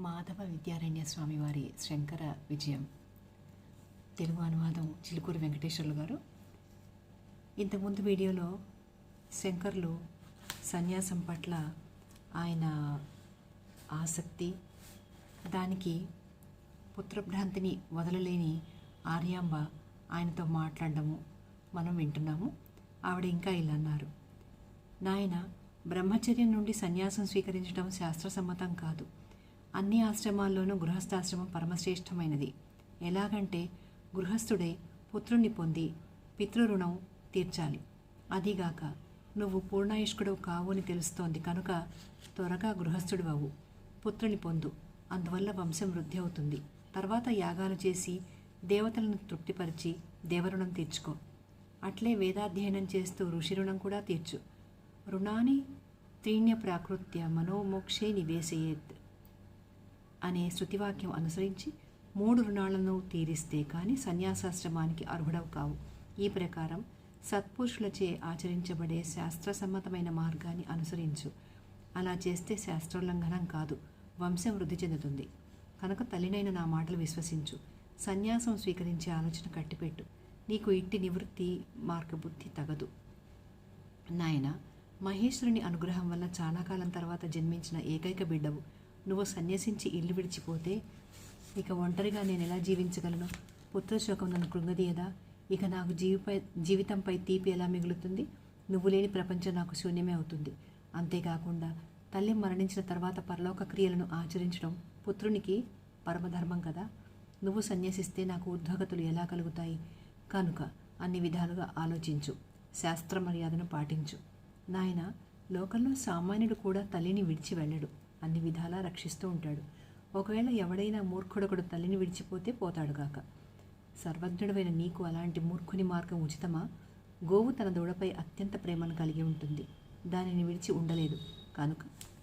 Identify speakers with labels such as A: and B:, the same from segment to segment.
A: మాధవ విద్యారణ్య స్వామి వారి శంకర విజయం. తెలుగు అనువాదం చిలుకూరు వెంకటేశ్వర్లు గారు. ఇంతకుముందు వీడియోలో శంకర్లు సన్యాసం పట్ల ఆయన ఆసక్తి దానికి పుత్రభ్రాంతిని వదలలేని ఆర్యాంబ ఆయనతో మాట్లాడము మనం వింటున్నాము. ఆవిడ ఇంకా ఇలా అన్నారు. నాయన బ్రహ్మచర్యం నుండి సన్యాసం స్వీకరించడం శాస్త్రసమ్మతం కాదు. అన్ని ఆశ్రమాల్లోనూ గృహస్థాశ్రమం పరమశ్రేష్టమైనది. ఎలాగంటే గృహస్థుడే పుత్రుణ్ణి పొంది పితృరుణం తీర్చాలి. అదిగాక నువ్వు పూర్ణాయుష్కుడు కావు అని తెలుస్తోంది కనుక త్వరగా గృహస్థుడివవు పుత్రుని పొందు. అందువల్ల వంశం వృద్ధి అవుతుంది. తర్వాత యాగాలు చేసి దేవతలను తృప్తిపరిచి దేవరుణం తీర్చుకో. అట్లే వేదాధ్యయనం చేస్తూ ఋషి రుణం కూడా తీర్చు. రుణాన్ని త్రీణ్య ప్రాకృత్య మనోమోక్షే నివేశయేత్. అనే శృతివాక్యం అనుసరించి మూడు రుణాలను తీరిస్తే కానీ సన్యాసాశ్రమానికి అర్హుడవు కావు. ఈ ప్రకారం సత్పురుషులచే ఆచరించబడే శాస్త్రసమ్మతమైన మార్గాన్ని అనుసరించు. అలా చేస్తే శాస్త్రోల్లంఘనం కాదు వంశం వృద్ధి చెందుతుంది. కనుక తల్లినైన నా మాటలు విశ్వసించు. సన్యాసం స్వీకరించే ఆలోచన కట్టిపెట్టు. నీకు ఇట్టి నివృత్తి మార్గబుద్ధి తగదు. నాయన మహేశ్వరుని అనుగ్రహం వల్ల చాలా కాలం తర్వాత జన్మించిన ఏకైక బిడ్డవు. నువ్వు సన్యసించి ఇల్లు విడిచిపోతే ఇక ఒంటరిగా నేను ఎలా జీవించగలను? పుత్రశోకం నన్ను కృంగదీయదా? ఇక నాకు జీవిపై జీవితంపై తీపి ఎలా మిగులుతుంది? నువ్వు లేని ప్రపంచం నాకు శూన్యమే అవుతుంది. అంతేకాకుండా తల్లి మరణించిన తర్వాత పరలోక క్రియలను ఆచరించడం పుత్రునికి పరమధర్మం కదా? నువ్వు సన్యసిస్తే నాకు ఉద్యోగతులు ఎలా కలుగుతాయి? కనుక అన్ని విధాలుగా ఆలోచించు. శాస్త్ర మర్యాదను పాటించు. నాయన లోకంలో సామాన్యుడు కూడా తల్లిని విడిచి వెళ్ళడు. అన్ని విధాలా రక్షిస్తూ ఉంటాడు. ఒకవేళ ఎవడైనా మూర్ఖుడొకడు తల్లిని విడిచిపోతే పోతాడు గాక. సర్వజ్ఞుడమైన నీకు అలాంటి మూర్ఖుని మార్గం ఉచితమా? గోవు తన దూడపై అత్యంత ప్రేమను కలిగి ఉంటుంది. దానిని విడిచి ఉండలేదు. కనుక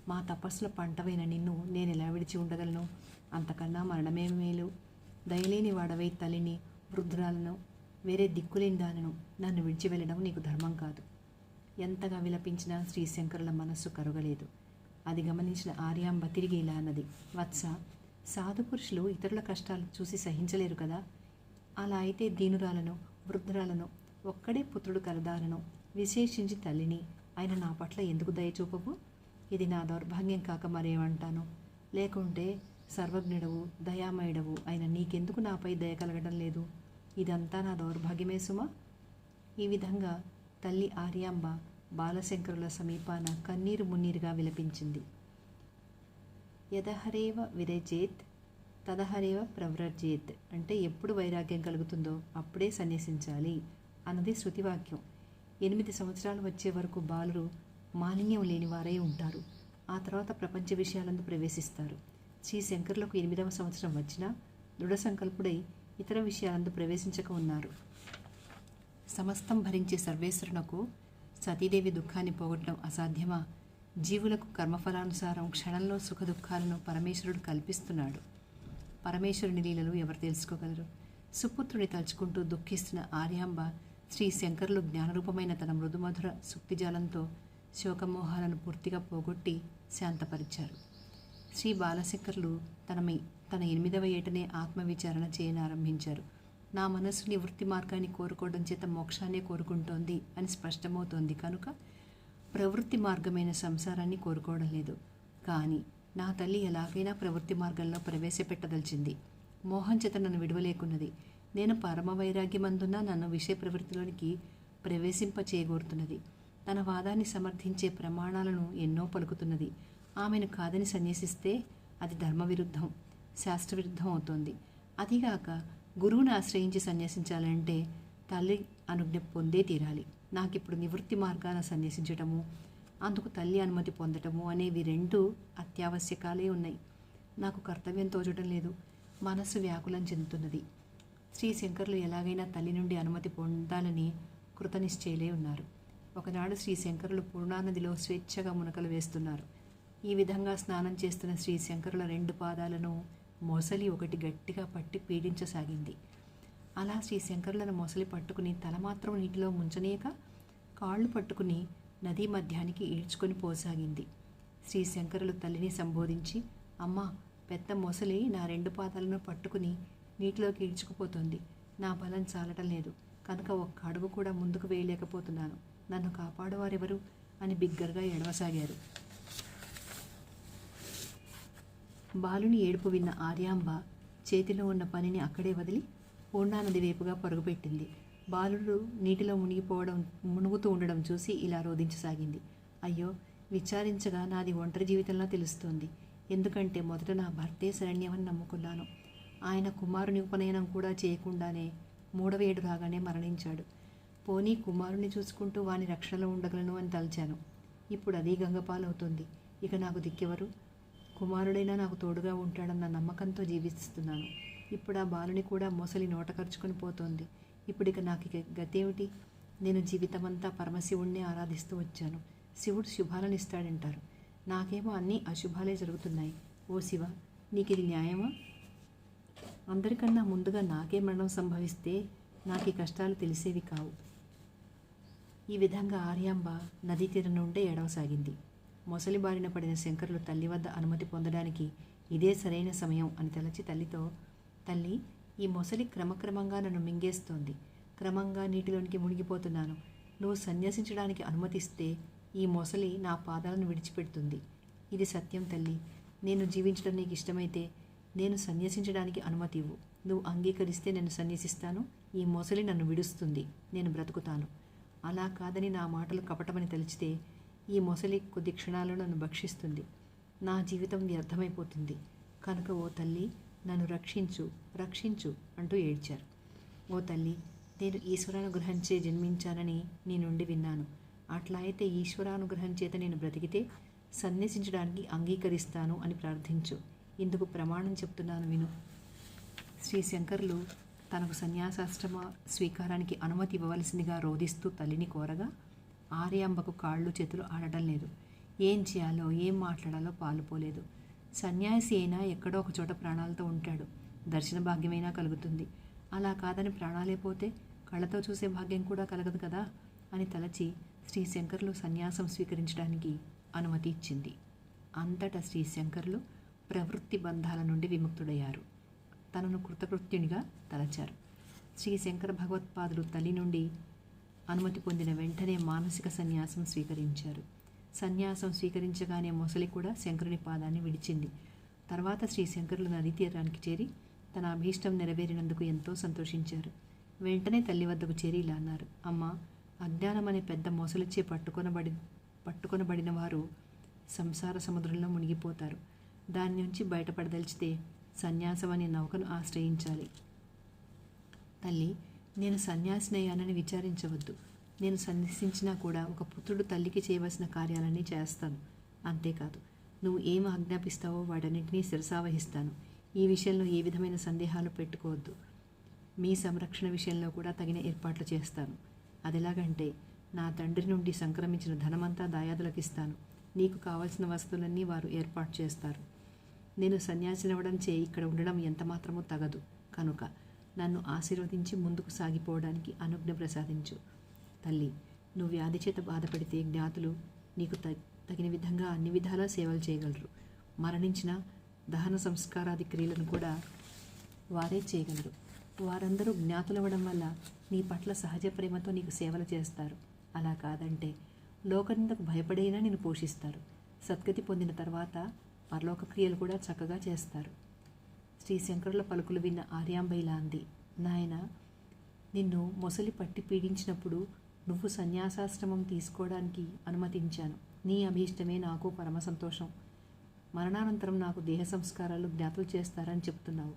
A: మా తపస్సుల పంటవైన నిన్ను నేను ఎలా విడిచి ఉండగలను? అంతకన్నా మరణమే మేలు. దయలేని వాడవై తల్లిని వృద్ధురాలను వేరే దిక్కులేని దానిను నన్ను విడిచి వెళ్ళడం నీకు ధర్మం కాదు. ఎంతగా విలపించినా శ్రీశంకరుల మనస్సు కరగలేదు. అది గమనించిన ఆర్యాంబ తిరిగి ఇలా అన్నది. వత్స సాధు పురుషులు ఇతరుల కష్టాలు చూసి సహించలేరు కదా? అలా అయితే దీనురాలను వృద్ధురాలను ఒక్కడే పుత్రుడు కలదాలను విశేషించి తల్లిని ఆయన నా పట్ల ఎందుకు దయచూపవు ఇది నా దౌర్భాగ్యం కాక మరేమంటాను? లేకుంటే సర్వజ్ఞుడవు దయామయుడవు ఆయన నీకెందుకు నాపై దయ కలగడం లేదు? ఇదంతా నా దౌర్భాగ్యమే సుమా? ఈ విధంగా తల్లి ఆర్యాంబ బాలశంకరుల సమీపాన కన్నీరు మున్నీరుగా విలపించింది. యదహరేవ విరచేత్ తదహరేవ ప్రవ్రజేత్ అంటే ఎప్పుడు వైరాగ్యం కలుగుతుందో అప్పుడే సన్యసించాలి అన్నది శృతివాక్యం. ఎనిమిది సంవత్సరాలు వచ్చే వరకు బాలురు మాలిన్యం లేని వారై ఉంటారు. ఆ తర్వాత ప్రపంచ విషయాలందు ప్రవేశిస్తారు. శ్రీ శంకర్లకు ఎనిమిదవ సంవత్సరం వచ్చినా దృఢ సంకల్పుడై ఇతర విషయాలందు ప్రవేశించక ఉన్నారు. సమస్తం భరించే సర్వేశ్వరునకు సతీదేవి దుఃఖాన్ని పోగొట్టడం అసాధ్యమా? జీవులకు కర్మఫలానుసారం క్షణంలో సుఖ దుఃఖాలను పరమేశ్వరుడు కల్పిస్తున్నాడు. పరమేశ్వరుని లీలలు ఎవరు తెలుసుకోగలరు? సుపుత్రుని తలుచుకుంటూ దుఃఖిస్తున్న ఆర్యాంబ శ్రీ శంకరులు జ్ఞానరూపమైన తన మృదుమధుర సుక్తిజాలంతో శోకమోహాలను పూర్తిగా పోగొట్టి శాంతపరిచారు. శ్రీ బాలశంకర్లు తన తన ఎనిమిదవ ఏటనే ఆత్మవిచారణ చేయనారంభించారు. నా మనసు నివృత్తి మార్గాన్ని కోరుకోవడం చేత మోక్షాన్ని కోరుకుంటోంది అని స్పష్టమవుతోంది కనుక ప్రవృత్తి మార్గమైన సంసారాన్ని కోరుకోవడం లేదు. కానీ నా తల్లి ఎలాగైనా ప్రవృత్తి మార్గంలో ప్రవేశపెట్టదలిచింది. మోహం చేత నన్ను విడవలేకున్నది. నేను పరమ వైరాగ్యమందున నన్ను విషయ ప్రవృత్తిలోనికి ప్రవేశింప చేయగోరుతున్నది తన వాదాన్ని సమర్థించే ప్రమాణాలను ఎన్నో పలుకుతున్నది. ఆమెను కాదని సన్యసిస్తే అది ధర్మవిరుద్ధం శాస్త్రవిరుద్ధం అవుతోంది. అదిగాక గురువుని ఆశ్రయించి సన్యాసించాలంటే తల్లి అనుజ్ఞ పొందే తీరాలి. నాకు ఇప్పుడు నివృత్తి మార్గాన సన్యసించటము అందుకు తల్లి అనుమతి పొందటము అనేవి రెండు అత్యావశ్యకాలే ఉన్నాయి. నాకు కర్తవ్యం తోచడం లేదు. మనస్సు వ్యాకులం చెందుతున్నది. శ్రీ శంకర్లు ఎలాగైనా తల్లి నుండి అనుమతి పొందాలని కృతనిశ్చయలే ఉన్నారు. ఒకనాడు శ్రీ శంకరులు పూర్ణానదిలో స్వేచ్ఛగా మునకలు వేస్తున్నారు. ఈ విధంగా స్నానం చేస్తున్న శ్రీ శంకరుల రెండు పాదాలను మొసలి ఒకటి గట్టిగా పట్టి పీడించసాగింది. అలా శ్రీ శంకరులను మొసలి పట్టుకుని తల మాత్రం నీటిలో ముంచనీయక కాళ్ళు పట్టుకుని నదీ మధ్యానికి ఈడ్చుకొని పోసాగింది. శ్రీ శంకరులు తల్లిని సంబోధించి అమ్మా పెద్ద మొసలి నా రెండు పాదాలను పట్టుకుని నీటిలోకి ఈడ్చుకుపోతుంది. నా బలం చాలటం లేదు. కనుక ఒక్క అడుగు కూడా ముందుకు వేయలేకపోతున్నాను. నన్ను కాపాడువారెవరు? అని బిగ్గరగా ఎడవసాగారు బాలుని ఏడుపు విన్న ఆర్యాంబ చేతిలో ఉన్న పనిని అక్కడే వదిలి పూర్ణా నది వైపుగా పరుగుపెట్టింది. బాలుడు నీటిలో మునిగిపోవడం మునుగుతూ ఉండడం చూసి ఇలా రోధించసాగింది. అయ్యో విచారించగా నాది ఒంటరి జీవితంలో తెలుస్తోంది. ఎందుకంటే మొదట నా భర్తే శరణ్యమని నమ్ముకున్నాను. ఆయన కుమారుని ఉపనయనం కూడా చేయకుండానే మూడవ ఏడు రాగానే మరణించాడు. పోనీ కుమారుని చూసుకుంటూ వాని రక్షణలో ఉండగలను అని తలచాను. ఇప్పుడు అది గంగపాలవుతుంది. ఇక నాకు దిక్కెవరు? కుమారుడైనా నాకు తోడుగా ఉంటాడన్న నమ్మకంతో జీవిస్తున్నాను. ఇప్పుడు ఆ బాలుని కూడా మొసలి నోట ఖర్చుకొని పోతోంది. ఇప్పుడు ఇక నాకు గతేమిటి? నేను జీవితమంతా పరమశివుణ్ణి ఆరాధిస్తూ వచ్చాను. శివుడు శుభాలను ఇస్తాడంటారు. నాకేమో అన్నీ అశుభాలే జరుగుతున్నాయి. ఓ శివ నీకు ఇది న్యాయమా? అందరికన్నా ముందుగా నాకే మరణం సంభవిస్తే నాకు ఈ కష్టాలు తెలిసేవి కావు. ఈ విధంగా ఆర్యాంబ నదీ తీరం నుండే ఎడవసాగింది మొసలి బారిన పడిన శంకరులు తల్లి వద్ద అనుమతి పొందడానికి ఇదే సరైన సమయం అని తలచి తల్లితో తల్లి ఈ మొసలి క్రమక్రమంగా నన్ను మింగేస్తోంది. క్రమంగా నీటిలోనికి మునిగిపోతున్నాను. నువ్వు సన్యసించడానికి అనుమతిస్తే ఈ మొసలి నా పాదాలను విడిచిపెడుతుంది. ఇది సత్యం తల్లి. నేను జీవించడం నీకు ఇష్టమైతే నేను సన్యసించడానికి అనుమతి ఇవ్వు. నువ్వు అంగీకరిస్తే నేను సన్యసిస్తాను. ఈ మొసలి నన్ను విడుస్తుంది. నేను బ్రతుకుతాను. అలా కాదని నా మాటలు కపటమని తలిచితే ఈ మొసలి కొద్ది క్షణాలు నన్ను భక్షిస్తుంది. నా జీవితం వ్యర్థమైపోతుంది. కనుక ఓ తల్లి నన్ను రక్షించు రక్షించు అంటూ ఏడ్చారు. ఓ తల్లి నేను ఈశ్వరానుగ్రహంచే జన్మించానని నీ నుండి విన్నాను. అట్లా అయితే ఈశ్వరానుగ్రహం చేత నేను బ్రతికితే సన్యసించడానికి అంగీకరిస్తాను అని ప్రార్థించు. ఇందుకు ప్రమాణం చెప్తున్నాను విను. శ్రీ శంకర్లు తనకు సన్యాసాశ్రమ స్వీకారానికి అనుమతి ఇవ్వవలసిందిగా రోధిస్తూ తల్లిని కోరగా ఆర్యాంబకు కాళ్ళు చేతులు ఆడటం లేదు. ఏం చేయాలో ఏం మాట్లాడాలో పాలుపోలేదు సన్యాసి అయినా ఎక్కడో ఒక చోట ప్రాణాలతో ఉంటాడు. దర్శన భాగ్యమైనా కలుగుతుంది. అలా కాదని ప్రాణాలే పోతే కళ్ళతో చూసే భాగ్యం కూడా కలగదు కదా? అని తలచి శ్రీ శంకర్లు సన్యాసం స్వీకరించడానికి అనుమతి ఇచ్చింది. అంతటా శ్రీశంకర్లు ప్రవృత్తి బంధాల నుండి విముక్తుడయ్యారు. తనను కృతకృత్యునిగా తలచారు. శ్రీశంకర భగవత్పాదులు తల్లి నుండి అనుమతి పొందిన వెంటనే మానసిక సన్యాసం స్వీకరించారు. సన్యాసం స్వీకరించగానే మొసలి కూడా శంకరుని పాదాన్ని విడిచింది. తర్వాత శ్రీ శంకరులు నదీ తీరానికి చేరి తన అభీష్టం నెరవేరినందుకు ఎంతో సంతోషించారు. వెంటనే తల్లి వద్దకు చేరి ఇలా అన్నారు. అమ్మ అజ్ఞానం అనే పెద్ద మొసలిచే పట్టుకొనబడి పట్టుకొనబడిన వారు సంసార సముద్రంలో మునిగిపోతారు. దాని నుంచి బయటపడదలిచితే సన్యాసం అనే నౌకను ఆశ్రయించాలి. తల్లి నేను సన్యాసినయ్యానని విచారించవద్దు. నేను సన్యసించినా కూడా ఒక పుత్రుడు తల్లికి చేయవలసిన కార్యాలన్నీ చేస్తాను. అంతేకాదు నువ్వు ఏం ఆజ్ఞాపిస్తావో వాటన్నింటినీ శిరసావహిస్తాను. ఈ విషయంలో ఏ విధమైన సందేహాలు పెట్టుకోవద్దు. మీ సంరక్షణ విషయంలో కూడా తగిన ఏర్పాట్లు చేస్తాను. అదెలాగంటే నా తండ్రి నుండి సంక్రమించిన ధనమంతా దాయాదులకు ఇస్తాను నీకు కావలసిన వస్తువులన్నీ వారు ఏర్పాటు చేస్తారు. నేను సన్యాసినవ్వడం చే ఇక్కడ ఉండడం ఎంతమాత్రమూ తగదు. కనుక నన్ను ఆశీర్వదించి ముందుకు సాగిపోవడానికి అనుజ్ఞ ప్రసాదించు. తల్లి నువ్వు వ్యాధి చేత బాధపడితే జ్ఞాతులు నీకు త తగిన విధంగా అన్ని విధాలా సేవలు చేయగలరు. మరణించిన దహన సంస్కారాది క్రియలను కూడా వారే చేయగలరు. వారందరూ జ్ఞాతులవ్వడం వల్ల నీ పట్ల సహజ ప్రేమతో నీకు సేవలు చేస్తారు. అలా కాదంటే లోకనిందకు భయపడైనా నేను పోషిస్తారు. సద్గతి పొందిన తర్వాత పరలోక క్రియలు కూడా చక్కగా చేస్తారు. శ్రీ శంకరుల పలుకులు విన్న ఆర్యాంబైలా అంది నాయన నిన్ను మొసలి పట్టి పీడించినప్పుడు నువ్వు సన్యాసాశ్రమం తీసుకోవడానికి అనుమతించాను. నీ అభీష్టమే నాకు పరమ సంతోషం. మరణానంతరం నాకు దేహ సంస్కారాలు జ్ఞాతులు చేస్తారని చెప్తున్నావు.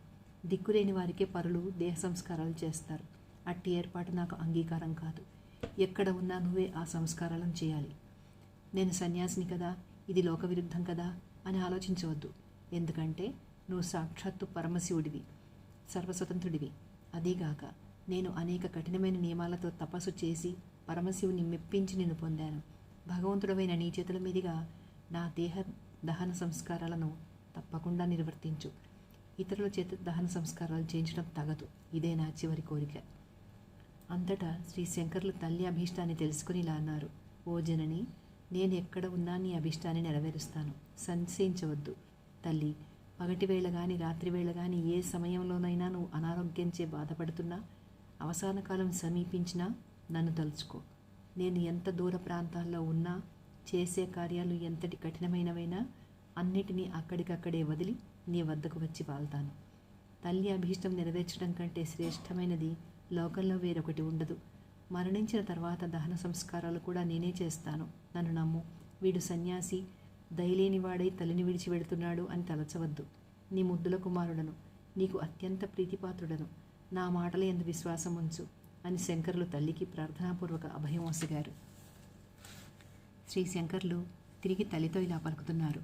A: దిక్కులేని వారికే పరులు దేహ సంస్కారాలు చేస్తారు. అట్టి ఏర్పాటు నాకు అంగీకారం కాదు. ఎక్కడ ఉన్నా నువ్వే ఆ సంస్కారాలను చేయాలి. నేను సన్యాసిని కదా ఇది లోక విరుద్ధం కదా అని ఆలోచించవద్దు. ఎందుకంటే నువ్వు సాక్షాత్తు పరమశివుడివి సర్వస్వతంత్రుడివి. అదీగాక నేను అనేక కఠినమైన నియమాలతో తపస్సు చేసి పరమశివుని మెప్పించి నిన్ను పొందాను. భగవంతుడమైన నీ చేతుల మీదుగా నా దేహ దహన సంస్కారాలను తప్పకుండా నిర్వర్తించు. ఇతరుల చేత దహన సంస్కారాలు చేయించడం తగదు. ఇదే నా చివరి కోరిక. అంతటా శ్రీ శంకర్లు తల్లి అభీష్టాన్ని తెలుసుకుని ఇలా అన్నారు. ఓ జనని నేను ఎక్కడ ఉన్నా నీ అభీష్టాన్ని నెరవేరుస్తాను. సంశయించవద్దు. తల్లి పగటి వేళ కానీ రాత్రి వేళ కానీ ఏ సమయంలోనైనా నువ్వు అనారోగ్యంచే బాధపడుతున్నా అవసాన కాలం సమీపించినా నన్ను తలుచుకో. నేను ఎంత దూర ప్రాంతాల్లో ఉన్నా చేసే కార్యాలు ఎంతటి కఠినమైనవైనా అన్నిటినీ అక్కడికక్కడే వదిలి నీ వద్దకు వచ్చి వాళ్తాను. తల్లి అభీష్టం నెరవేర్చడం కంటే శ్రేష్టమైనది లోకంలో వేరొకటి ఉండదు. మరణించిన తర్వాత దహన సంస్కారాలు కూడా నేనే చేస్తాను. నన్ను నమ్ము. వీడు సన్యాసి దయలేనివాడై తల్లిని విడిచి వెడుతున్నాడు అని తలచవద్దు. నీ ముద్దుల కుమారుడను నీకు అత్యంత ప్రీతిపాత్రుడను నా మాటల ఎందు విశ్వాసం ఉంచు అని శంకరులు తల్లికి ప్రార్థనాపూర్వక అభయం వసిగారు శ్రీ శంకర్లు తిరిగి తల్లితో ఇలా పలుకుతున్నారు.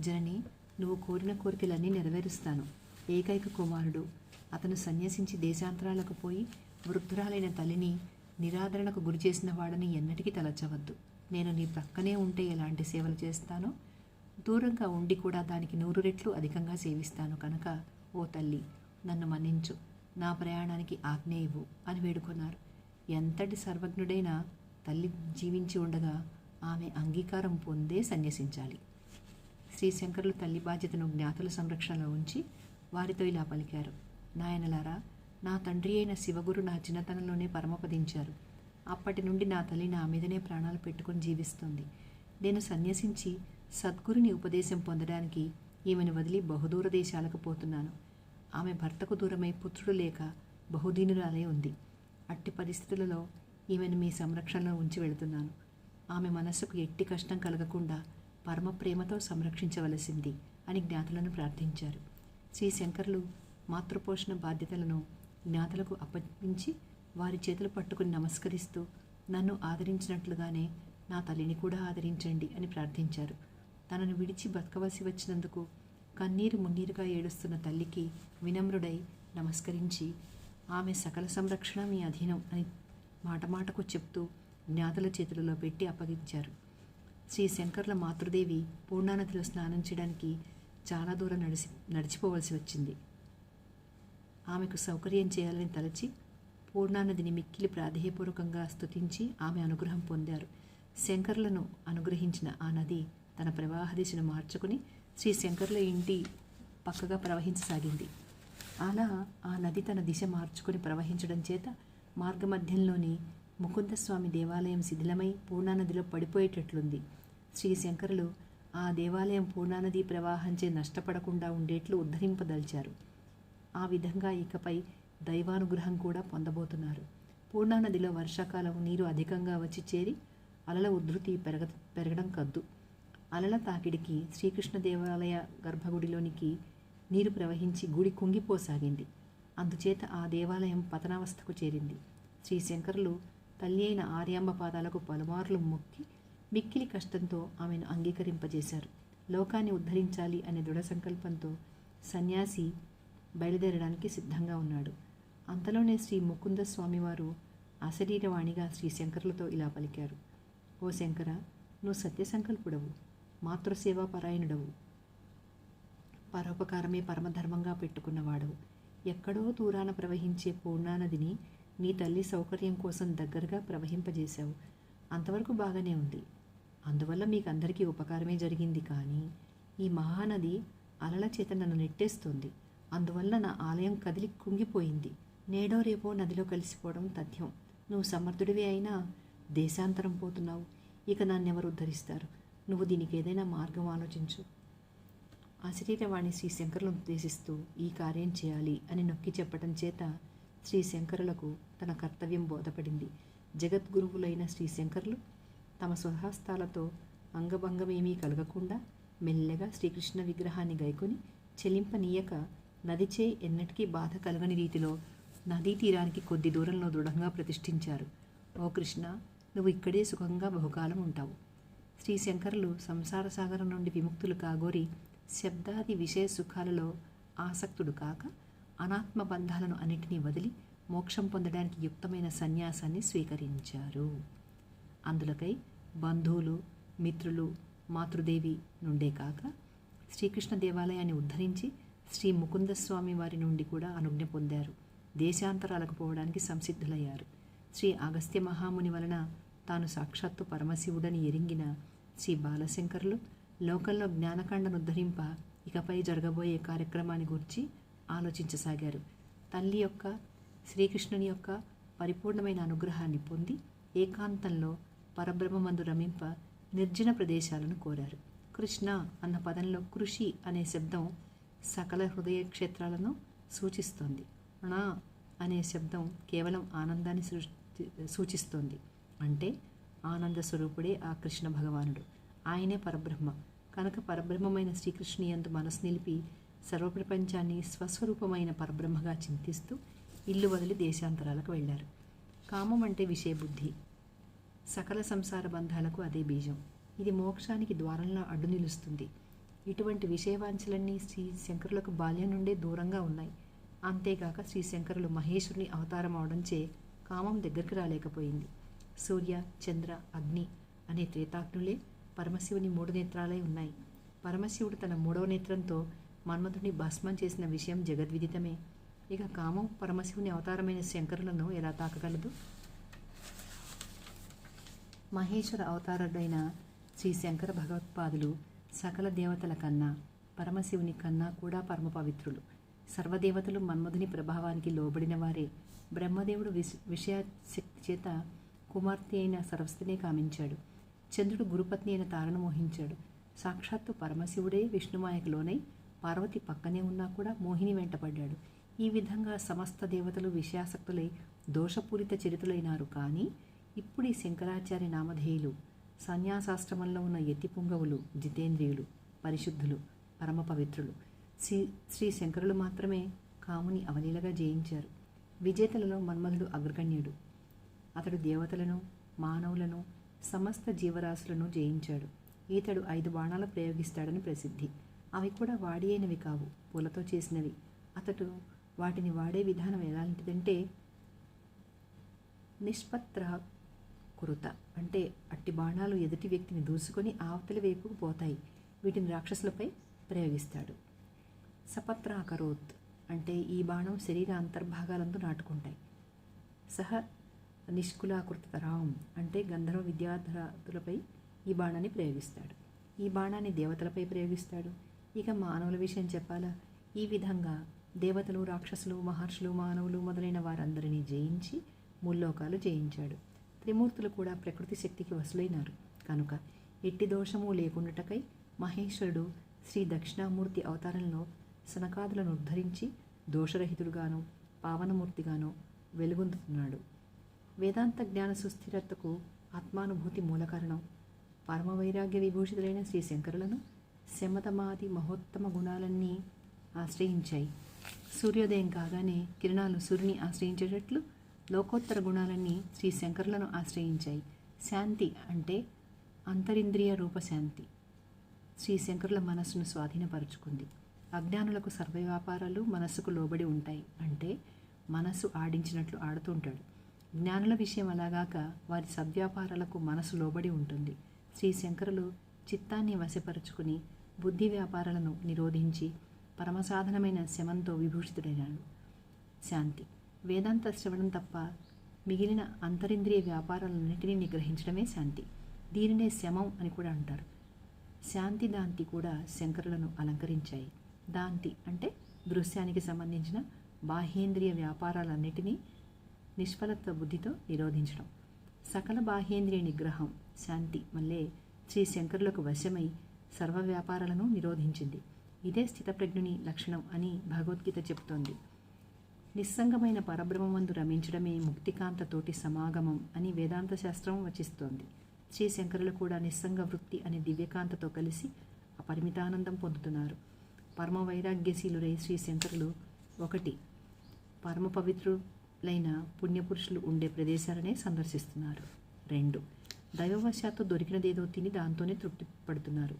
A: జనని నువ్వు కోరిన కోరికలన్నీ నెరవేరుస్తాను. ఏకైక కుమారుడు. అతను సన్యసించి దేశాంతరాలకు పోయి వృద్ధురాలైన తల్లిని నిరాదరణకు గురి చేసిన వాడని ఎన్నటికీ తలచవద్దు. నేను నీ ప్రక్కనే ఉంటే ఎలాంటి సేవలు చేస్తానో దూరంగా ఉండి కూడా దానికి నూరు రెట్లు అధికంగా సేవిస్తాను కనుక ఓ తల్లి నన్ను మన్నించు. నా ప్రయాణానికి ఆజ్ఞ ఇవ్వు అని వేడుకున్నారు. ఎంతటి సర్వజ్ఞుడైనా తల్లి జీవించి ఉండగా ఆమె అంగీకారం పొందే సన్యసించాలి. శ్రీ శంకరులు తల్లి బాధ్యతను జ్ఞాతుల సంరక్షణలో ఉంచి వారితో ఇలా పలికారు. నాయనలారా నా తండ్రి అయిన శివగురు నా చిన్నతనంలోనే పరమపదించారు. అప్పటి నుండి నా తల్లి నా మీదనే ప్రాణాలు పెట్టుకుని జీవిస్తుంది. నేను సన్యసించి సద్గురుని ఉపదేశం పొందడానికి ఈమెను వదిలి బహుదూర దేశాలకు పోతున్నాను. ఆమె భర్తకు దూరమై పుత్రుడు లేక బహుదీనురాలే ఉంది. అట్టి పరిస్థితులలో ఈమెను మీ సంరక్షణలో ఉంచి వెళుతున్నాను. ఆమె మనస్సుకు ఎట్టి కష్టం కలగకుండా పరమ ప్రేమతో సంరక్షించవలసింది అని జ్ఞాతులను ప్రార్థించారు. శ్రీ శంకర్లు మాతృపోషణ బాధ్యతలను జ్ఞాతులకు అప్పగించి వారి చేతులు పట్టుకుని నమస్కరిస్తూ నన్ను ఆదరించినట్లుగానే నా తల్లిని కూడా ఆదరించండి అని ప్రార్థించారు. తనను విడిచి బతకవలసి వచ్చినందుకు కన్నీరు మున్నీరుగా ఏడుస్తున్న తల్లికి వినమ్రుడై నమస్కరించి ఆమె సకల సంరక్షణ మీ అధీనం అని మాట మాటకు చెప్తూ జ్ఞాతుల చేతులలో పెట్టి అప్పగించారు. శ్రీ శంకర్ల మాతృదేవి పూర్ణానదిలో స్నానం చేయడానికి చాలా దూరం నడిచి నడిచిపోవలసి వచ్చింది. ఆమెకు సౌకర్యం చేయాలని తలచి పూర్ణానదిని మిక్కిలి ప్రాధేయపూర్వకంగా స్తుతించి ఆమె అనుగ్రహం పొందారు. శంకర్లను అనుగ్రహించిన ఆ నది తన ప్రవాహ దిశను మార్చుకుని శ్రీ శంకర్ల ఇంటి పక్కగా ప్రవహించసాగింది. అలా ఆ నది తన దిశ మార్చుకుని ప్రవహించడం చేత మార్గమధ్యంలోని ముకుందస్వామి దేవాలయం శిథిలమై పూర్ణానదిలో పడిపోయేటట్లుంది. శ్రీ శంకరులు ఆ దేవాలయం పూర్ణానది ప్రవాహంచే నష్టపడకుండా ఉండేట్లు ఉద్ధరింపదలిచారు. ఆ విధంగా ఇకపై దైవానుగ్రహం కూడా పొందబోతున్నారు. పూర్ణానదిలో వర్షాకాలం నీరు అధికంగా వచ్చి చేరి అలల ఉధృతి పెరగ పెరగడం కద్దు. అలల తాకిడికి శ్రీకృష్ణ దేవాలయ గర్భగుడిలోనికి నీరు ప్రవహించి గుడి కుంగిపోసాగింది. అందుచేత ఆ దేవాలయం పతనావస్థకు చేరింది. శ్రీ శంకరులు తల్లి అయిన ఆర్యాంబ పాదాలకు పలుమార్లు మొక్కి మిక్కిలి కష్టంతో ఆమెను అంగీకరింపజేశారు. లోకాన్ని ఉద్ధరించాలి అనే దృఢ సంకల్పంతో సన్యాసి బయలుదేరడానికి సిద్ధంగా ఉన్నాడు. అంతలోనే శ్రీ ముకుంద స్వామివారు అశరీరవాణిగా శ్రీ శంకరులతో ఇలా పలికారు. ఓ శంకర నువ్వు సత్యసంకల్పుడవు. మాతృసేవా పరాయణుడవు పరోపకారమే పరమధర్మంగా పెట్టుకున్నవాడవు ఎక్కడో దూరాన ప్రవహించే పూర్ణానదిని నీ తల్లి సౌకర్యం కోసం దగ్గరగా ప్రవహింపజేశావు. అంతవరకు బాగానే ఉంది. అందువల్ల మీకు అందరికీ ఉపకారమే జరిగింది కానీ ఈ మహానది అలల చేత నన్ను నెట్టేస్తుంది. అందువల్ల నా ఆలయం కదిలి కుంగిపోయింది. నేడో రేపో నదిలో కలిసిపోవడం తథ్యం. నువ్వు సమర్థుడివే అయినా దేశాంతరం పోతున్నావు. ఇక నన్నెవరు ఉద్ధరిస్తారు? నువ్వు దీనికి ఏదైనా మార్గం ఆలోచించు. అశరీరవాణి శ్రీ శంకరులను ఉద్దేశిస్తూ ఈ కార్యం చేయాలి అని నొక్కి చెప్పడం చేత శ్రీ శంకరులకు తన కర్తవ్యం బోధపడింది. జగద్గురువులైన శ్రీ శంకరులు తమ స్వహస్తాలతో అంగభంగమేమీ కలగకుండా మెల్లగా శ్రీకృష్ణ విగ్రహాన్ని గైకొని చెలింపనీయక నదిచే ఎన్నటికీ బాధ కలగని రీతిలో నదీ తీరానికి కొద్ది దూరంలో దృఢంగా ప్రతిష్ఠించారు. ఓ కృష్ణ నువ్వు ఇక్కడే సుఖంగా బహుకాలం ఉంటావు. శ్రీ శంకరులు సంసార సాగరం నుండి విముక్తులు కాగోరి శబ్దాది విషయ సుఖాలలో ఆసక్తుడు కాక అనాత్మ బంధాలను అన్నిటినీ వదిలి మోక్షం పొందడానికి యుక్తమైన సన్యాసాన్ని స్వీకరించారు. అందులకై బంధువులు మిత్రులు మాతృదేవి నుండే కాక శ్రీకృష్ణ దేవాలయాన్ని ఉద్ధరించి శ్రీ ముకుందస్వామి వారి నుండి కూడా అనుజ్ఞ పొందారు. దేశాంతరాలకు పోవడానికి సంసిద్ధులయ్యారు. శ్రీ అగస్త్య మహాముని వలన తాను సాక్షాత్తు పరమశివుడని ఎరింగిన శ్రీ బాలశంకరులు లోకంలో జ్ఞానకాండను ఉద్ధరింప ఇకపై జరగబోయే కార్యక్రమాన్ని గురించి ఆలోచించసాగారు. తల్లి యొక్క శ్రీకృష్ణుని యొక్క పరిపూర్ణమైన అనుగ్రహాన్ని పొంది ఏకాంతంలో పరబ్రహ్మమందు రమింప నిర్జన ప్రదేశాలను కోరారు. కృష్ణ అన్న పదంలో కృషి అనే శబ్దం సకల హృదయ క్షేత్రాలను సూచిస్తోంది. నా అనే శబ్దం కేవలం ఆనందాన్ని సృష్టి సూచిస్తోంది. అంటే ఆనంద స్వరూపుడే ఆ కృష్ణ భగవానుడు. ఆయనే పరబ్రహ్మ. కనుక పరబ్రహ్మమైన శ్రీకృష్ణుని అందు మనసు నిలిపి సర్వప్రపంచాన్ని స్వస్వరూపమైన పరబ్రహ్మగా చింతిస్తూ ఇల్లు వదిలి దేశాంతరాలకు వెళ్ళారు. కామం అంటే విషయబుద్ధి సకల సంసార బంధాలకు అదే బీజం. ఇది మోక్షానికి ద్వారంలో అడ్డు నిలుస్తుంది. ఇటువంటి విషయవాంఛలన్నీ శ్రీ శంకరులకు బాల్యం నుండే దూరంగా ఉన్నాయి. అంతేగాక శ్రీ శంకరులు మహేశ్వరుని అవతారం అవడంచే కామం దగ్గరికి రాలేకపోయింది. సూర్య చంద్ర అగ్ని అనే త్రేతాగ్నులే పరమశివుని మూడు నేత్రాలై ఉన్నాయి. పరమశివుడు తన మూడవ నేత్రంతో మన్మధుని భస్మం చేసిన విషయం జగద్విదితమే. ఇక కామం పరమశివుని అవతారమైన శంకరులను ఎలా తాకగలదు? మహేశ్వర అవతారుడైన శ్రీ శంకర భగవత్పాదులు సకల దేవతల కన్నా పరమశివుని కన్నా కూడా పరమ పవిత్రులు. సర్వదేవతలు మన్మధుని ప్రభావానికి లోబడిన వారే. బ్రహ్మదేవుడు విష విషయ శక్తి చేత కుమార్తె అయిన సరస్వతినే కామించాడు. చంద్రుడు గురుపత్ని అయిన తారను మోహించాడు. సాక్షాత్తు పరమశివుడే విష్ణుమాయకులోనై పార్వతి పక్కనే ఉన్నా కూడా మోహిని వెంటపడ్డాడు ఈ విధంగా సమస్త దేవతలు విషయాసక్తులై దోషపూరిత చరితులైనారు కానీ ఇప్పుడు ఈ శంకరాచార్య నామధేయులు సన్యాసాశ్రమంలో ఉన్న యతి పుంగవులు జితేంద్రియులు పరిశుద్ధులు పరమ పవిత్రులు శ్రీ శ్రీ శంకరులు మాత్రమే కాముని అవలీలగా జయించారు. విజేతలలో మన్మధుడు అగ్రగణ్యుడు. అతడు దేవతలను మానవులను సమస్త జీవరాశులను జయించాడు. ఈతడు ఐదు బాణాలు ప్రయోగిస్తాడని ప్రసిద్ధి. అవి కూడా వాడి అయినవి కావు పూలతో చేసినవి. అతడు వాటిని వాడే విధానం ఎలాంటిదంటే నిష్పత్ర కురుత అంటే అట్టి బాణాలు ఎదుటి వ్యక్తిని దూసుకొని ఆవతలి వైపుకు పోతాయి. వీటిని రాక్షసులపై ప్రయోగిస్తాడు. సపత్రాకరోత్ అంటే ఈ బాణం శరీర అంతర్భాగాలందు నాటుకుంటాయి. సహ నిష్కులాకృతరాం అంటే గంధర్వ విద్యార్థులపై ఈ బాణాన్ని ప్రయోగిస్తాడు. ఈ బాణాన్ని దేవతలపై ప్రయోగిస్తాడు. ఇక మానవుల విషయం చెప్పాలా? ఈ విధంగా దేవతలు రాక్షసులు మహర్షులు మానవులు మొదలైన వారందరినీ జయించి ముల్లోకాలు జయించాడు. త్రిమూర్తులు కూడా ప్రకృతి శక్తికి వసులైనారు. కనుక ఎట్టి దోషము లేకుండాటకై మహేశ్వరుడు శ్రీ దక్షిణామూర్తి అవతారంలో సనకాదులను ఉద్ధరించి దోషరహితుడుగాను పావనమూర్తిగాను వెలుగొందుతున్నాడు. వేదాంత జ్ఞాన సుస్థిరతకు ఆత్మానుభూతి మూలకారణం పరమవైరాగ్య విభూషితులైన శ్రీ శంకరులను శమతమాది మహోత్తమ గుణాలన్నీ ఆశ్రయించాయి. సూర్యోదయం కాగానే కిరణాలు సూర్యుని ఆశ్రయించేటట్లు లోకోత్తర గుణాలన్నీ శ్రీ శంకరులను ఆశ్రయించాయి. శాంతి అంటే అంతరింద్రియ రూపశాంతి శ్రీ శంకరుల మనస్సును స్వాధీనపరుచుకుంది. అజ్ఞానులకు సర్వవ్యాపారాలు మనస్సుకు లోబడి ఉంటాయి. అంటే మనస్సు ఆడించినట్లు ఆడుతుంటాడు జ్ఞానుల విషయం అలాగాక వారి సద్వ్యాపారాలకు మనసు లోబడి ఉంటుంది. శ్రీ శంకరులు చిత్తాన్ని వశపరుచుకుని బుద్ధి వ్యాపారాలను నిరోధించి పరమసాధనమైన శమంతో విభూషితుడైనాడు. శాంతి. వేదాంత శ్రవణం తప్ప మిగిలిన అంతరింద్రియ వ్యాపారాలన్నింటినీ నిగ్రహించడమే శాంతి. దీనినే శమం అని కూడా అంటారు. శాంతి దాంతి కూడా శంకరులను అలంకరించాయి. దాంతి అంటే దృశ్యానికి సంబంధించిన బాహ్యేంద్రియ వ్యాపారాలన్నిటినీ నిష్ఫలత్వ బుద్ధితో నిరోధించడం. సకల బాహ్యేంద్రియ నిగ్రహం శాంతి వల్లే శ్రీ శంకరులకు వశమై సర్వ వ్యాపారాలను నిరోధించింది. ఇదే స్థితప్రజ్ఞుని లక్షణం అని భగవద్గీత చెబుతోంది. నిస్సంగమైన పరబ్రహ్మమందు రమించడమే ముక్తికాంతతోటి సమాగమం అని వేదాంత శాస్త్రం వచిస్తోంది. శ్రీ శంకరులు కూడా నిస్సంగ వృత్తి అనే దివ్యకాంతతో కలిసి అపరిమితానందం పొందుతున్నారు. పరమ వైరాగ్యశీలురై శ్రీ శంకరులు ఒకటి పరమ లైన పుణ్యపురుషులు ఉండే ప్రదేశాలనే సందర్శిస్తున్నారు. రెండు దైవవశాత్తు దొరికినదేదో తిని దాంతోనే తృప్తి పడుతున్నారు.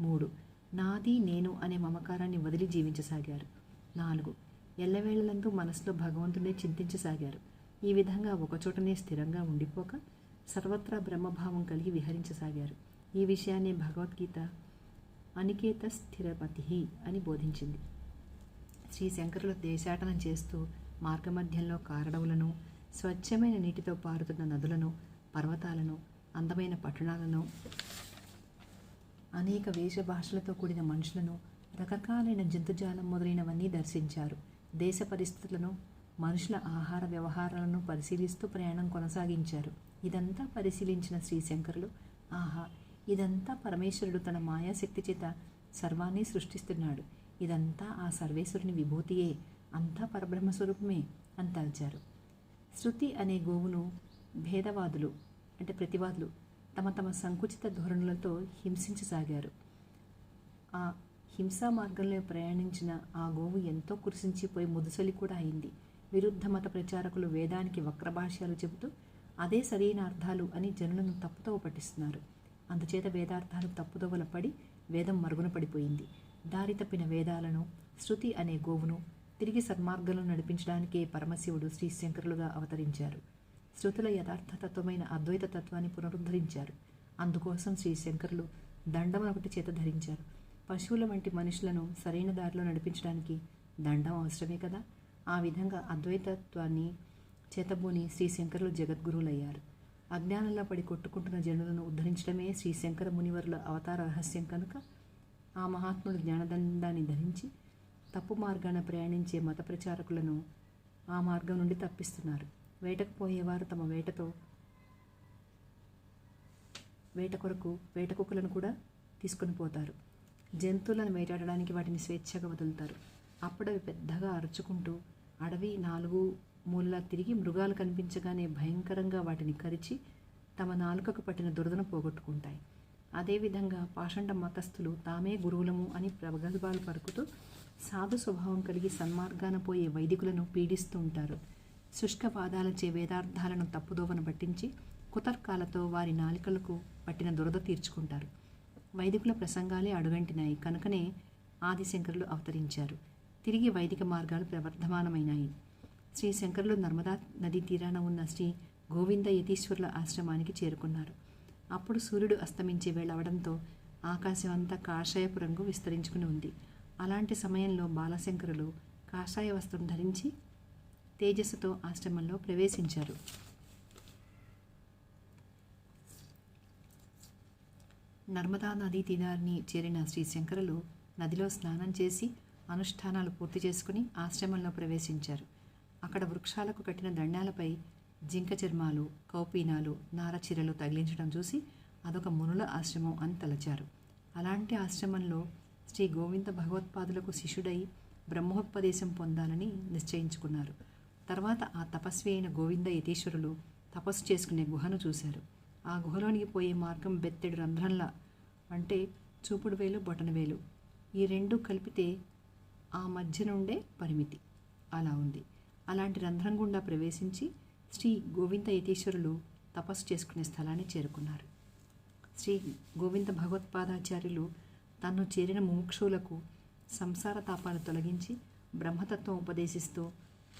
A: మూడు నాది నేను అనే మమకారాన్ని వదిలి జీవించసాగారు. నాలుగు ఎల్లవేళలందు మనసులో భగవంతుడే చింతించసాగారు. ఈ విధంగా ఒకచోటనే స్థిరంగా ఉండిపోక సర్వత్రా బ్రహ్మభావం కలిగి విహరించసాగారు. ఈ విషయాన్ని భగవద్గీత అనికేత స్థిరమతి అని బోధించింది. శ్రీ శంకరులు దేశాటనం చేస్తూ మార్గమధ్యంలో కారడవులను స్వచ్ఛమైన నీటితో పారుతున్న నదులను పర్వతాలను అందమైన పట్టణాలను అనేక వేష భాషలతో కూడిన మనుషులను రకరకాలైన జంతుజాలం మొదలైనవన్నీ దర్శించారు. దేశ పరిస్థితులను మనుషుల ఆహార వ్యవహారాలను పరిశీలిస్తూ ప్రయాణం కొనసాగించారు. ఇదంతా పరిశీలించిన శ్రీశంకరులు ఆహా ఇదంతా పరమేశ్వరుడు తన మాయాశక్తి చేత సర్వాన్ని సృష్టిస్తున్నాడు. ఇదంతా ఆ సర్వేశ్వరుని విభూతియే. అంతా పరబ్రహ్మ స్వరూపమే అని తలచారు. శృతి అనే గోవును భేదవాదులు అంటే ప్రతివాదులు తమ తమ సంకుచిత ధోరణులతో హింసించసాగారు. ఆ హింసా మార్గంలో ప్రయాణించిన ఆ గోవు ఎంతో కురిసించిపోయి ముదుసలి కూడా అయింది. విరుద్ధ మత ప్రచారకులు వేదానికి వక్రభాష్యాలు చెబుతూ అదే సరైన అర్థాలు అని జనులను తప్పుదోవ పట్టిస్తున్నారు. అందుచేత వేదార్థాలు తప్పుదోవల పడి వేదం మరుగున పడిపోయింది. దారి తప్పిన వేదాలను శృతి అనే గోవును తిరిగి సన్మార్గంలో నడిపించడానికే పరమశివుడు శ్రీశంకరులుగా అవతరించారు. శృతుల యథార్థతత్వమైన అద్వైత తత్వాన్ని పునరుద్ధరించారు. అందుకోసం శ్రీశంకరులు దండం ఒకటి చేత ధరించారు. పశువుల వంటి మనుషులను సరైన దారిలో నడిపించడానికి దండం అవసరమే కదా? ఆ విధంగా అద్వైతత్వాన్ని చేతబూని శ్రీశంకరులు జగద్గురువులయ్యారు. అజ్ఞానంలో పడి కొట్టుకుంటున్న జనులను ఉద్ధరించడమే శ్రీశంకర మునివరుల అవతార రహస్యం కనుక? ఆ మహాత్ముడు జ్ఞానదండాన్ని ధరించి తప్పు మార్గాన ప్రయాణించే మత ప్రచారకులను ఆ మార్గం నుండి తప్పిస్తున్నారు. వేటకు పోయేవారు తమ వేటతో వేట కొరకు వేట కుక్కలను కూడా తీసుకొని పోతారు. జంతువులను వేటాడడానికి వాటిని స్వేచ్ఛగా వదులుతారు. అప్పుడవి పెద్దగా అరుచుకుంటూ అడవి నాలుగు మూలలా తిరిగి మృగాలు కనిపించగానే భయంకరంగా వాటిని కరిచి తమ నాలుకకు పట్టిన దురదను పోగొట్టుకుంటాయి. అదేవిధంగా పాషండ మతస్థులు తామే గురువులము అని ప్రగల్భాలు పరుకుతూ సాధు స్వభావం కలిగి సన్మార్గాన పోయే వైదికులను పీడిస్తూ ఉంటారు. శుష్క వాదాలచే వేదార్థాలను తప్పుదోవను పట్టించి కుతర్కాలతో వారి నాలికలకు పట్టిన దురద తీర్చుకుంటారు. వైదికుల ప్రసంగాలే అడుగంటినాయి. కనుకనే ఆదిశంకరులు అవతరించారు. తిరిగి వైదిక మార్గాలు ప్రవర్ధమానమైనాయి. శ్రీ శంకరులు నర్మదా నదీ తీరాన ఉన్న శ్రీ గోవింద యతీశ్వరుల ఆశ్రమానికి చేరుకున్నారు. అప్పుడు సూర్యుడు అస్తమించే వేళ అవడంతో ఆకాశం అంతా కాషాయపు రంగు విస్తరించుకుని ఉంది. అలాంటి సమయంలో బాలశంకరులు కాషాయ వస్త్రం ధరించి తేజస్సుతో ఆశ్రమంలో ప్రవేశించారు. నర్మదా నదీ తీరాన్ని చేరిన శ్రీ శంకరులు నదిలో స్నానం చేసి అనుష్ఠానాలు పూర్తి చేసుకుని ఆశ్రమంలో ప్రవేశించారు. అక్కడ వృక్షాలకు కట్టిన దండాలపై జింక చర్మాలు కౌపీనాలు నారచీరలు తగిలించడం చూసి అదొక మునుల ఆశ్రమం అని తలచారు. అలాంటి ఆశ్రమంలో శ్రీ గోవింద భగవత్పాదులకు శిష్యుడై బ్రహ్మోపదేశం పొందాలని నిశ్చయించుకున్నారు. తర్వాత ఆ తపస్వి అయిన గోవింద యతీశ్వరులు తపస్సు చేసుకునే గుహను చూశారు. ఆ గుహలోనికి పోయే మార్గం బెత్తెడు రంధ్రంలా అంటే చూపుడు వేలు బొటన వేలు. ఈ రెండు కలిపితే ఆ మధ్య నుండే పరిమితి. అలా ఉంది. అలాంటి రంధ్రం గుండా ప్రవేశించి శ్రీ గోవింద యతీశ్వరులు తపస్సు చేసుకునే స్థలాన్ని చేరుకున్నారు. శ్రీ గోవింద భగవత్పాదాచార్యులు తన్ను చేరిన ముముక్షువులకు సంసార తాపాలు తొలగించి బ్రహ్మతత్వం ఉపదేశిస్తూ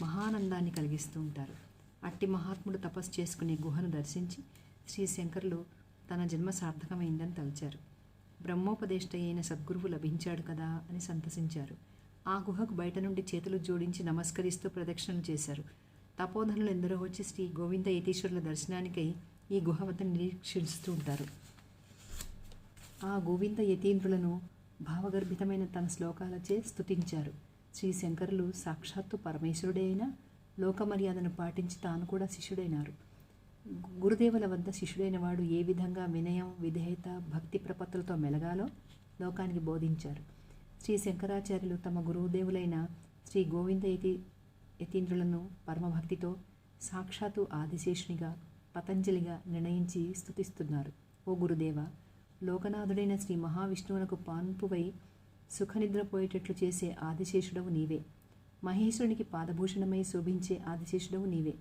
A: మహానందాన్ని కలిగిస్తూ ఉంటారు. అట్టి మహాత్ముడు తపస్సు చేసుకునే గుహను దర్శించి శ్రీ శంకరులు తన జన్మ సార్థకమైందని తలచారు. బ్రహ్మోపదేష్ట అయిన సద్గురువు లభించాడు కదా అని సంతసించారు. ఆ గుహకు బయట నుండి చేతులు జోడించి నమస్కరిస్తూ ప్రదక్షిణలు చేశారు. తపోధనులు ఎందరో వచ్చి శ్రీ గోవింద యతీశ్వరుల దర్శనానికై ఈ గుహ వద్ద నిరీక్షిస్తూ ఉంటారు. ఆ గోవింద యతీంద్రులను భావగర్భితమైన తన శ్లోకాలచే స్తుతించారు. శ్రీ శంకరులు సాక్షాత్తు పరమేశ్వరుడే అయినా లోకమర్యాదను పాటించి తాను కూడా శిష్యుడైనారు. గురుదేవుల వద్ద శిష్యుడైన వాడు ఏ విధంగా వినయం విధేయత భక్తి ప్రపత్తులతో మెలగాలో లోకానికి బోధించారు. శ్రీ శంకరాచార్యులు తమ గురుదేవులైన శ్రీ గోవింద యతి యతీంద్రులను పరమభక్తితో సాక్షాత్తు ఆదిశేషునిగా పతంజలిగా నిర్ణయించి స్థుతిస్తున్నారు ఓ గురుదేవ లోకనాథుడైన శ్రీ మహావిష్ణువునకు పాన్పువై సుఖనిద్రపోయేటట్లు చేసే ఆదిశేషుడవు నీవే. మహేశ్వరునికి పాదభూషణమై శోభించే ఆదిశేషుడవు నీవే.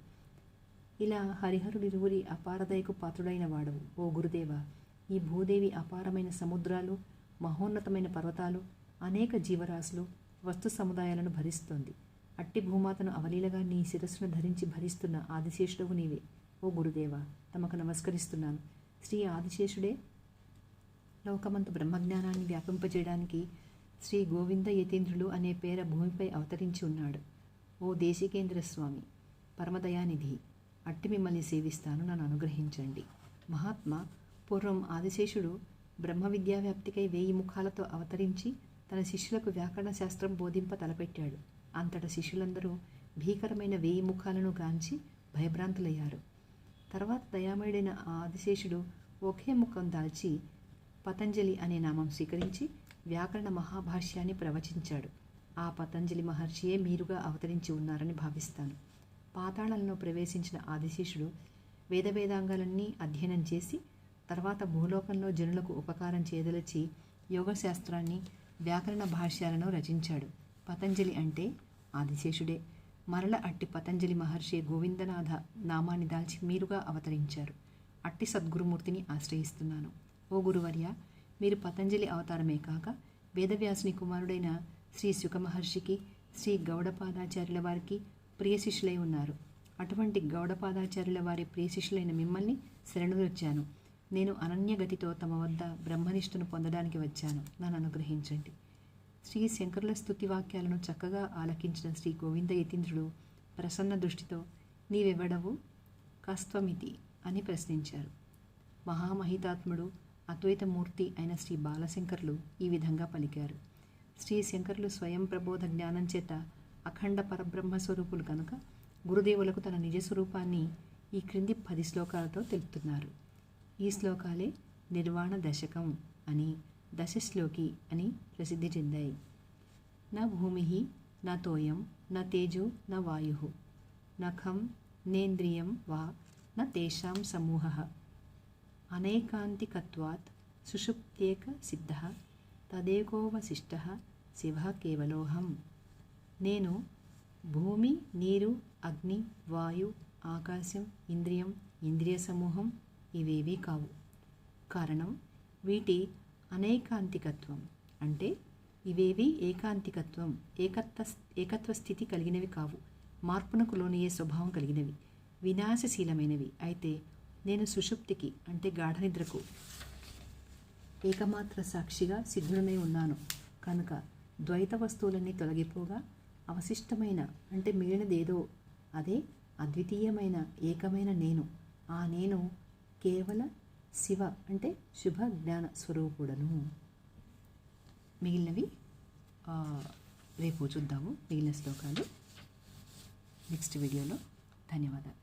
A: ఇలా హరిహరుడిరువురి అపారదయకు పాత్రుడైన వాడవు. ఓ గురుదేవ ఈ భూదేవి అపారమైన సముద్రాలు మహోన్నతమైన పర్వతాలు అనేక జీవరాశులు వస్తు సముదాయాలను భరిస్తోంది. అట్టి భూమాతను అవలీలగా నీ శిరస్సును ధరించి భరిస్తున్న ఆదిశేషుడవు నీవే. ఓ గురుదేవ తమకు నమస్కరిస్తున్నాను. శ్రీ ఆదిశేషుడే లోకమంత బ్రహ్మజ్ఞానాన్ని వ్యాపింపజేయడానికి శ్రీ గోవింద యతీంద్రులు అనే పేర భూమిపై అవతరించి ఉన్నాడు. ఓ దేశికేంద్ర స్వామి పరమదయానిధి అట్టి మిమ్మల్ని సేవిస్తాను నన్ను అనుగ్రహించండి. మహాత్మ పూర్వం ఆదిశేషుడు బ్రహ్మ విద్యావ్యాప్తికై వేయి ముఖాలతో అవతరించి తన శిష్యులకు వ్యాకరణ శాస్త్రం బోధింప తలపెట్టాడు. అంతట శిష్యులందరూ భీకరమైన వేయి ముఖాలను గాంచి భయభ్రాంతులయ్యారు. తర్వాత దయామయుడైన ఆ ఆదిశేషుడు ఒకే ముఖం దాల్చి పతంజలి అనే నామం స్వీకరించి వ్యాకరణ మహాభాష్యాన్ని ప్రవచించాడు. ఆ పతంజలి మహర్షియే మీరుగా అవతరించి ఉన్నారని భావిస్తాను. పాతాళంలో ప్రవేశించిన ఆదిశేషుడు వేద వేదాంగాలన్నీ అధ్యయనం చేసి తర్వాత భూలోకంలో జనులకు ఉపకారం చేయదలచి యోగశాస్త్రాన్ని వ్యాకరణ భాష్యాలను రచించాడు. పతంజలి అంటే ఆదిశేషుడే. మరల అట్టి పతంజలి మహర్షి గోవిందనాథ నామాన్ని దాల్చి మీరుగా అవతరించారు. అట్టి సద్గురుమూర్తిని ఆశ్రయిస్తున్నాను. ఓ గురువర్య మీరు పతంజలి అవతారమే కాక వేదవ్యాసుని కుమారుడైన శ్రీ సుఖమహర్షికి శ్రీ గౌడపాదాచార్యుల వారికి ప్రియ శిష్యులై ఉన్నారు. అటువంటి గౌడపాదాచార్యుల వారి ప్రియ శిష్యులైన మిమ్మల్ని శరణుదొచ్చాను నేను అనన్యగతితో తమ వద్ద బ్రహ్మనిష్ఠను పొందడానికి వచ్చాను. నన్ను అనుగ్రహించండి. శ్రీ శంకరుల స్థుతి వాక్యాలను చక్కగా ఆలకించిన శ్రీ గోవింద యతీంద్రుడు ప్రసన్న దృష్టితో నీవెవడవు? కస్త్వమితి అని ప్రశ్నించారు. మహామహితాత్ముడు అద్వైతమూర్తి అయిన శ్రీ బాలశంకర్లు ఈ విధంగా పలికారు. శ్రీ శంకరులు స్వయం ప్రబోధ జ్ఞానం చేత అఖండ పరబ్రహ్మ స్వరూపులు కనుక గురుదేవులకు తన నిజ స్వరూపాన్ని ఈ క్రింది పది శ్లోకాలతో తెలుపుతున్నారు. ఈ శ్లోకాలే నిర్వాణ దశకం అని దశశ్లోకి అని ప్రసిద్ధి చెందాయి. నా భూమి నా తోయం నా తేజో నా వాయు నఖం నేంద్రియం వా నా తేషాం సమూహ. అనేకాంతికత్వాత్ సుషుప్త్యేక సిద్ధ తదేకోవశిష్ట శివ కేవలోహం నేను భూమి నీరు అగ్ని వాయు ఆకాశం ఇంద్రియం ఇంద్రియ సమూహం ఇవేవీ కావు కారణం వీటి అనేకాంతికత్వం అంటే ఇవేవి ఏకాంతికత్వం ఏకత్వ ఏకత్వ స్థితి కలిగినవి కావు మార్పునకు లోనియే స్వభావం కలిగినవి వినాశశీలమైనవి అయితే నేను సుషుప్తికి అంటే గాఢనిద్రకు ఏకమాత్ర సాక్షిగా సిద్ధుడనై ఉన్నాను. కనుక ద్వైత వస్తువులన్నీ తొలగిపోగా అవశిష్టమైన అంటే మిగిలినదేదో అదే అద్వితీయమైన ఏకమైన నేను. ఆ నేను కేవల శివ అంటే శుభ జ్ఞాన స్వరూపుడను. మిగిలినవి రేపు చూద్దాము. మిగిలిన శ్లోకాలు. నెక్స్ట్ వీడియోలో. ధన్యవాదాలు.